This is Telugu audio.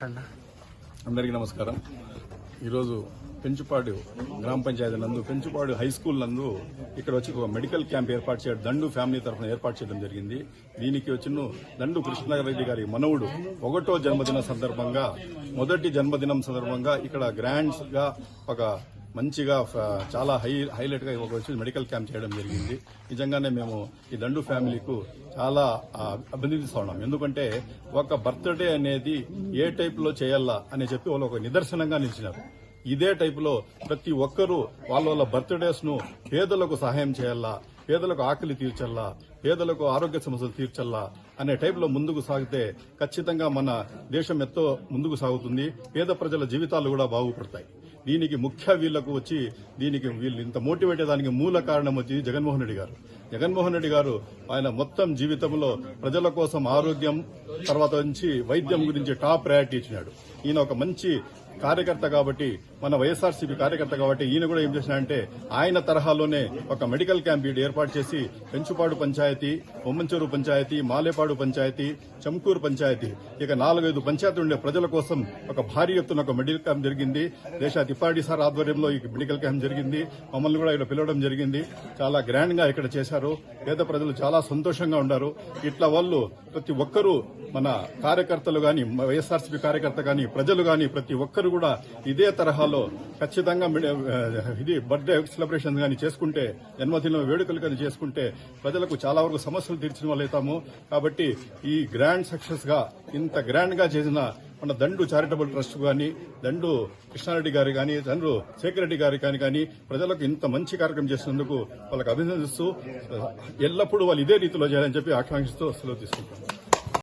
అందరికీ నమస్కారం. ఈరోజు పెంచుపాడు గ్రామ పంచాయతీ నందు పెంచుపాడు హై స్కూల్ నందు ఇక్కడ వచ్చి ఒక మెడికల్ క్యాంప్ ఏర్పాటు చేయడం దండు ఫ్యామిలీ తరఫున ఏర్పాటు చేయడం జరిగింది. దీనికి వచ్చిన దండు కృష్ణారెడ్డి గారి మనవుడు ఒకటో జన్మదిన సందర్భంగా మొదటి జన్మదినం సందర్భంగా ఇక్కడ గ్రాండ్స్గా ఒక మంచిగా చాలా హై హైలైట్గా ఒక వచ్చి మెడికల్ క్యాంప్ చేయడం జరిగింది. నిజంగానే మేము ఈ దండు ఫ్యామిలీకు చాలా అభినందిస్తా ఉన్నాం ఎందుకంటే ఒక బర్త్డే అనేది ఏ టైప్లో చేయాలా అని చెప్పి వాళ్ళు ఒక నిదర్శనంగా నిలిచినారు. ఇదే టైప్లో ప్రతి ఒక్కరూ వాళ్ళ వాళ్ళ బర్త్డేస్ను పేదలకు సహాయం చేయాలా పేదలకు ఆకలి తీర్చల్లా పేదలకు ఆరోగ్య సమస్యలు తీర్చల్లా అనే టైపులో ముందుకు సాగితే ఖచ్చితంగా మన దేశం ఎంతో ముందుకు సాగుతుంది. పేద ప్రజల జీవితాలు కూడా బాగుపడతాయి. దీనికి ముఖ్య వీళ్ళకు వచ్చి దీనికి వీళ్ళు ఇంత మోటివేట్ దానికి మూల కారణం వచ్చి జగన్మోహన్ రెడ్డి గారు. జగన్మోహన్ రెడ్డి గారు ఆయన మొత్తం జీవితంలో ప్రజల కోసం ఆరోగ్యం తర్వాత నుంచి వైద్యం గురించి టాప్ ప్రయారిటీ ఇచ్చినాడు. ఈయన ఒక మంచి కార్యకర్త కాబట్టి మన వైఎస్ఆర్సీపీ కార్యకర్త కాబట్టి ఈయన కూడా ఏం చేసినాడంటే ఆయన తరహాలోనే ఒక మెడికల్ క్యాంప్ ఏర్పాటు చేసి పెంచుపాడు పంచాయతీ బొమ్మంచూరు పంచాయతీ మాలేపాడు పంచాయతీ చంకూరు పంచాయతీ ఇక నాలుగైదు పంచాయతీలు ఉండే ప్రజల కోసం ఒక భారీ ఎత్తున ఒక మెడికల్ క్యాంప్ జరిగింది. దేశ తిప్పాడి సార్ ఆధ్వర్యంలో ఈ మెడికల్ క్యాంప్ జరిగింది. మమ్మల్ని కూడా ఇక్కడ పిలవడం జరిగింది. చాలా గ్రాండ్గా ఇక్కడ చేశారు. పేద ప్రజలు చాలా సంతోషంగా ఉన్నారు ఇట్లా వాళ్ళు ప్రతి ఒక్కరూ మన కార్యకర్తలు గాని వైఎస్ఆర్సీపీ కార్యకర్త గాని ప్రజలు గాని ప్రతి ఒక్కరు కూడా ఇదే తరహాలో ఖచ్చితంగా ఇది బర్త్డే సెలబ్రేషన్ కానీ చేసుకుంటే జన్మదిన వేడుకలు కానీ చేసుకుంటే ప్రజలకు చాలా వరకు సమస్యలు తీర్చిన వాళ్ళు అవుతాము. కాబట్టి ఈ గ్రాండ్ సక్సెస్గా ఇంత గ్రాండ్గా చేసిన మన దండు చారిటబుల్ ట్రస్ట్ కానీ దండు కృష్ణారెడ్డి గారు కానీ దండు శేఖర్ రెడ్డి గారి కానీ కానీ ప్రజలకు ఇంత మంచి కార్యక్రమం చేసినందుకు వాళ్ళకి అభినందిస్తూ ఎల్లప్పుడూ వాళ్ళు ఇదే రీతిలో చేయాలని చెప్పి ఆకాంక్షిస్తూ సెలవు తీసుకుంటాను